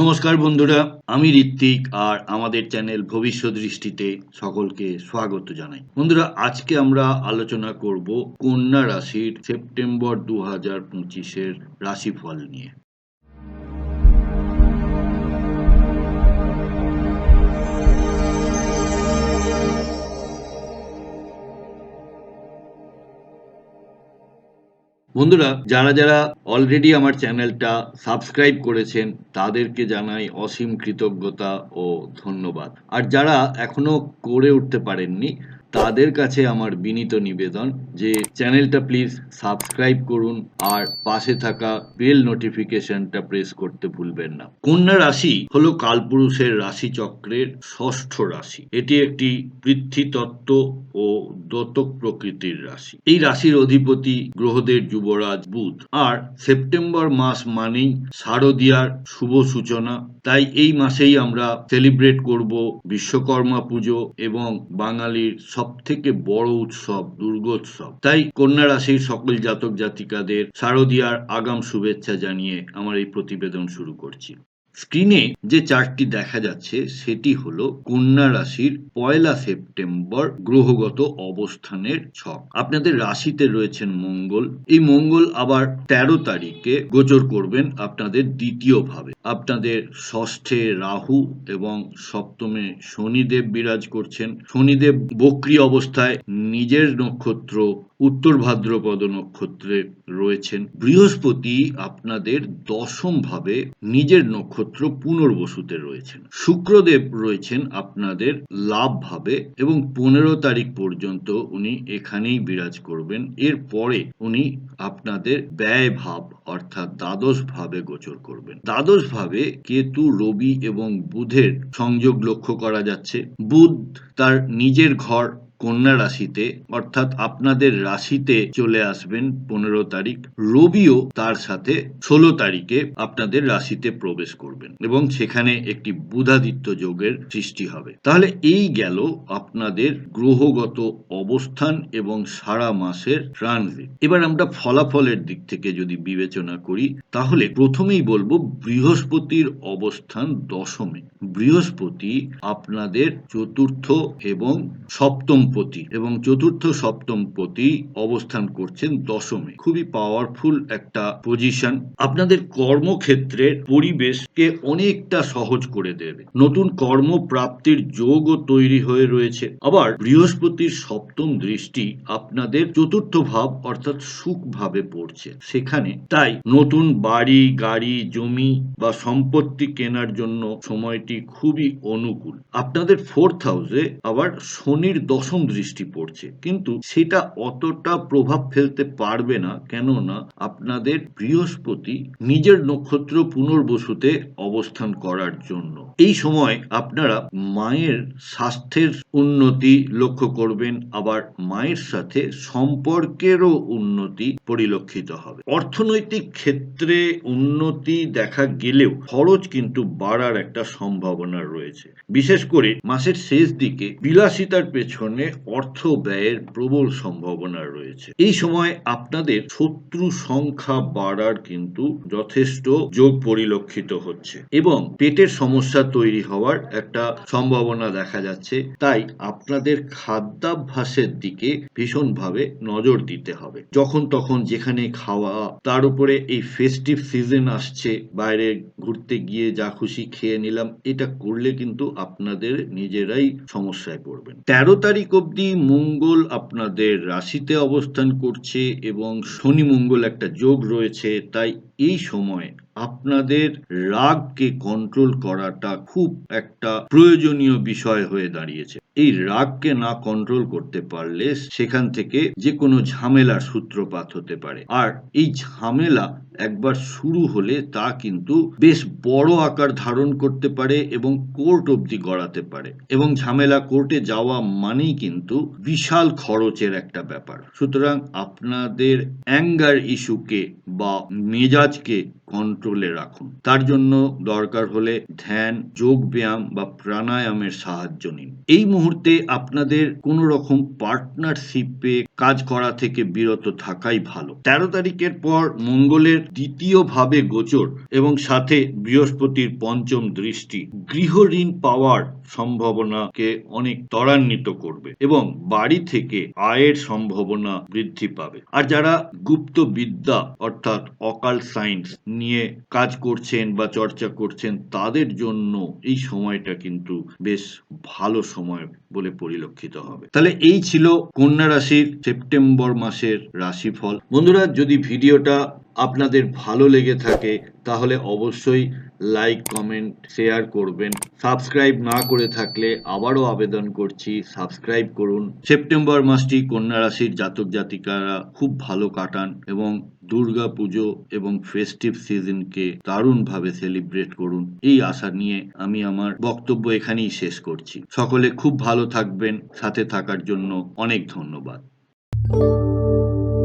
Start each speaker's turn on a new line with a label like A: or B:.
A: নমস্কার বন্ধুরা, আমি ঋত্বিক আর আমাদের চ্যানেল ভবিষ্যৎ দৃষ্টিতে সকলকে স্বাগত জানাই। বন্ধুরা, আজকে আমরা আলোচনা করব কন্যা রাশির সেপ্টেম্বর দু হাজার পঁচিশের রাশিফল নিয়ে। বন্ধুরা, যারা যারা অলরেডি আমার চ্যানেলটা সাবস্ক্রাইব করেছেন, তাদেরকে জানাই অসীম কৃতজ্ঞতা ও ধন্যবাদ। আর যারা এখনও করে উঠতে পারেননি তাদের কাছে আমার বিনীত নিবেদন যে চ্যানেলটা প্লিজ সাবস্ক্রাইব করুন আর পাশে থাকা বেল নোটিফিকেশনটা প্রেস করতে ভুলবেন না। কন্যা রাশি হলো কালপুরুষের রাশি চক্রের ষষ্ঠ রাশি। এটি একটি পৃথ্বীতত্ত্ব ও দতক প্রকৃতির রাশি। এই রাশির অধিপতি গ্রহদের যুবরাজ বুধ। আর সেপ্টেম্বর মাস মানেই শারদীয়ার শুভ সূচনা। তাই এই মাসেই আমরা সেলিব্রেট করব বিশ্বকর্মা পুজো এবং বাঙালির সব থেকে বড় উৎসব, দুর্গোৎসব। তাই কন্যা রাশির সকল জাতক জাতিকাদের শারদীয়ার আগাম শুভেচ্ছা জানিয়ে আমার এই প্রতিবেদন শুরু করছি। স্ক্রিনে যে চার্টটি দেখা যাচ্ছে, সেটি হলো কন্যা রাশির পয়লা সেপ্টেম্বর গ্রহগত অবস্থানের ছক। আপনাদের রাশিতে রয়েছেন মঙ্গল। এই মঙ্গল আবার তেরো তারিখে গোচর করবেন আপনাদের দ্বিতীয় ভাবে আপনাদের ষষ্ঠে রাহু এবং সপ্তমে শনিদেব বিরাজ করছেন। শনিদেব বক্রি অবস্থায় নিজের নক্ষত্র উত্তর ভাদ্রপদ নক্ষত্রে রয়েছেন। বৃহস্পতি আপনাদের দশম ভাবে নিজের নক্ষত্র পুনর্বসুতে রয়েছেন। শুক্রদেব রয়েছেন আপনাদের লাভ ভাবে এবং পনেরো তারিখ পর্যন্ত উনি এখানেই বিরাজ করবেন। এরপরে উনি আপনাদের ব্যয় ভাব অর্থাৎ দ্বাদশ ভাবে গোচর করবেন। দ্বাদশ ভাবে কেতু, রবি এবং বুধের সংযোগ লক্ষ্য করা যাচ্ছে। বুধ তার নিজের ঘর কন্যা রাশিতে, অর্থাৎ আপনাদের রাশিতে চলে আসবেন পনেরো তারিখ। রবিও তার সাথে ষোলো তারিখে আপনাদের রাশিতে প্রবেশ করবেন এবং সেখানে একটি বুধাদিত্য যোগের সৃষ্টি হবে। তাহলে এই গেল আপনাদের গ্রহগত অবস্থান এবং সারা মাসের ট্রানজিট এবার আমরা ফলাফলের দিক থেকে যদি বিবেচনা করি, তাহলে প্রথমেই বলব বৃহস্পতির অবস্থান দশমে। বৃহস্পতি আপনাদের চতুর্থ এবং সপ্তম পতি এবং চতুর্থ সপ্তম পতি অবস্থান করছেন দশমে। খুবই পাওয়ারফুল একটা পজিশন আপনাদের কর্মক্ষেত্রের পরিবেশকে অনেকটা সহজ করে দেবে। নতুন কর্মপ্রাপ্তির যোগও তৈরি হয়ে রয়েছে। আবার বৃহস্পতির সপ্তম দৃষ্টি আপনাদের চতুর্থ ভাব অর্থাৎ সুখ ভাবে পড়ছে। সেখানে তাই নতুন বাড়ি, গাড়ি, জমি বা সম্পত্তি কেনার জন্য সময়টি খুবই অনুকূল। আপনাদের ফোর্থ হাউসে আবার শনির দশম দৃষ্টি পড়ছে। কিন্তু সেটা অতটা প্রভাব ফেলতে পারবে না, কেননা আপনাদের বৃহস্পতি নিজের নক্ষত্র পুনর্বসুতে অবস্থান করার জন্য। এই সময় আপনারা মায়ের স্বাস্থ্যের উন্নতি লক্ষ্য করবেন, আবার মায়ের সাথে সম্পর্কেরও উন্নতি পরিলক্ষিত হবে। অর্থনৈতিক ক্ষেত্রে উন্নতি দেখা গেলেও খরচ কিন্তু বাড়ার একটা সম্ভাবনা রয়েছে। বিশেষ করে মাসের শেষ দিকে বিলাসিতার পেছনে অর্থ ব্যয়ের প্রবল সম্ভাবনা রয়েছে। এই সময় আপনাদের শত্রু সংখ্যা বাড়ার কিন্তু যথেষ্ট যোগ পরিলক্ষিত হচ্ছে এবং পেটের সমস্যা তৈরি হওয়ার একটা সম্ভাবনা দেখা যাচ্ছে। তাই আপনাদের খাদ্যাভ্যাসের দিকে ভীষণভাবে নজর দিতে হবে। যখন তখন যেখানে খাওয়া, তার উপরে এই ফেস্টিভ সিজন আসছে, বাইরে ঘুরতে গিয়ে যা খুশি খেয়ে নিলাম, এটা করলে কিন্তু আপনাদের নিজেরাই সমস্যায় পড়বেন। তেরো তারিখ অবধি মঙ্গল আপনাদের রাশিতে অবস্থান করছে এবং শনি মঙ্গল একটা যোগ রয়েছে, তাই এই সময় আপনাদের রাগকে কন্ট্রোল করাটা খুব একটা প্রয়োজনীয় বিষয় হয়ে দাঁড়িয়েছে। এই রাগকে না কন্ট্রোল করতে পারলে সেখান থেকে যে কোনো ঝামেলার সূত্রপাত হতে পারে। আর এই ঝামেলা একবার শুরু হলে তা কিন্তু বেশ বড় আকার ধারণ করতে পারে এবং কোর্ট অবধি গড়াতে পারে। এবং ঝামেলা কোর্টে যাওয়া মানেই কিন্তু বিশাল খরচের একটা ব্যাপার। সুতরাং আপনাদের অ্যাঙ্গার ইস্যুকে বা মেজাজকে কন্ট্রোলে রাখুন। তার জন্য দরকার হলে ধ্যান, যোগ ব্যায়াম বা প্রাণায়ামের সাহায্য নিন। এই মুহূর্তে আপনাদের কোনো রকম পার্টনারশিপে কাজ করা থেকে বিরত থাকাই ভালো। তেরো তারিখের পর মঙ্গলের দ্বিতীয় ভাবে গোচর এবং সাথে বৃহস্পতির পঞ্চম দৃষ্টি। গৃহ ঋণ পাওয়ার সম্ভাবনাকে অনেক ত্বরান্বিত করবে এবং বাড়ি থেকে আয়ের সম্ভাবনা বৃদ্ধি পাবে। আর যারা গুপ্ত বিদ্যা অর্থাৎ অকাল সায়েন্স নিয়ে কাজ করছেন বা চর্চা করছেন, তাদের জন্য এই সময়টা কিন্তু বেশ ভালো সময় বলে পরিলক্ষিত হবে। তাহলে এই ছিল কন্যা রাশির সেপ্টেম্বর মাসের রাশিফল। বন্ধুরা, যদি ভিডিওটা আপনাদের ভালো লেগে থাকে, তাহলে অবশ্যই লাইক, কমেন্ট, শেয়ার করবেন। সাবস্ক্রাইব না করে থাকলে আবারও আবেদন করছি, সাবস্ক্রাইব করুন। সেপ্টেম্বর মাসটি কন্যা রাশির জাতক জাতিকারা খুব ভালো কাটান এবং দুর্গা পুজো এবং ফেস্টিভ সিজনকে দারুণভাবে সেলিব্রেট করুন। এই আশা নিয়ে আমি আমার বক্তব্য এখানেই শেষ করছি। সকলে খুব ভালো থাকবেন, সাথে থাকার জন্য অনেক ধন্যবাদ। thank you